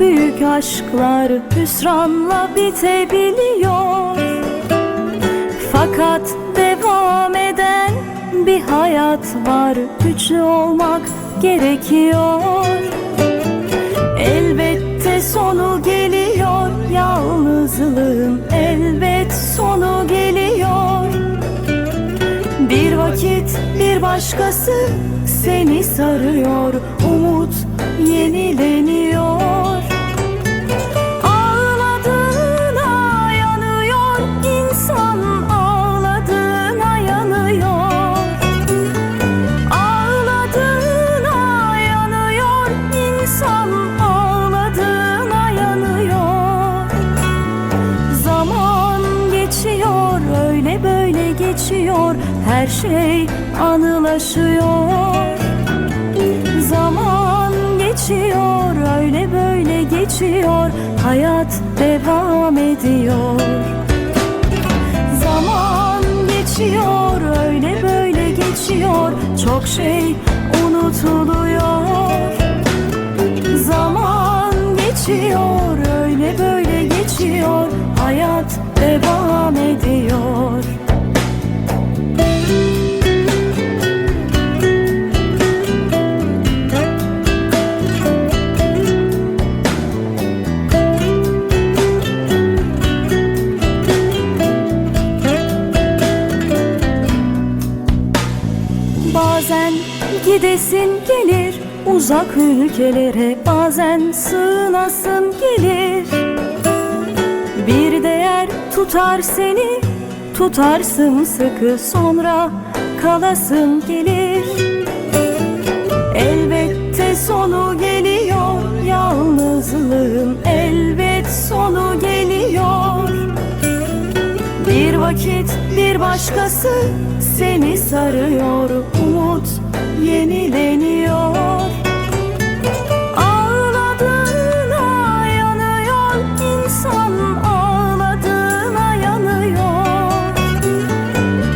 Büyük aşklar hüsranla bitebiliyor. Fakat devam eden bir hayat var Güçlü olmak gerekiyor. Elbette sonu geliyor Yalnızlığın elbet sonu geliyor. Bir vakit bir başkası seni sarıyor Umut yenileniyor insan ağladığına yanıyor. Zaman geçiyor öyle böyle geçiyor. Her şey anılaşıyor. Zaman geçiyor öyle böyle geçiyor. Hayat devam ediyor. Zaman geçiyor öyle böyle geçiyor. Çok şey unutuluyor geçiyor öyle böyle geçiyor. Hayat devam ediyor gidesin gelir uzak ülkelere Bazen sığınasın gelir. Bir değer tutar seni Tutarsın sıkı sonra kalasın gelir. Elbette sonu geliyor Yalnızlığın elbet sonu geliyor. Bir vakit bir başkası seni sarıyor Umut yenileniyor. Ağladığına yanıyor insan ağladığına yanıyor.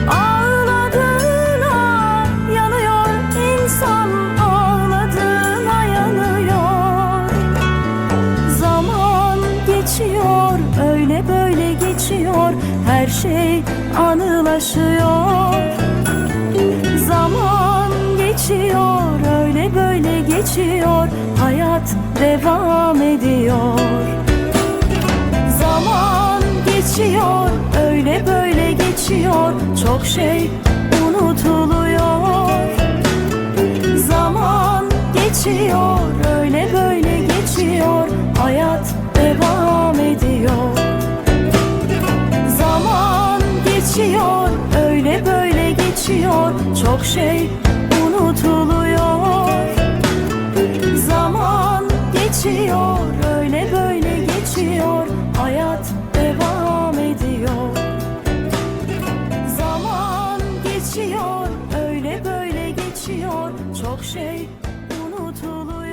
Ağladığına yanıyor insan ağladığına yanıyor. Zaman geçiyor öyle böyle geçiyor. Her şey anılaşıyor geçiyor hayat devam ediyor. Zaman geçiyor öyle böyle geçiyor çok şey unutuluyor. Zaman geçiyor öyle böyle geçiyor hayat devam ediyor. Zaman geçiyor öyle böyle geçiyor çok şey şey unutuluyor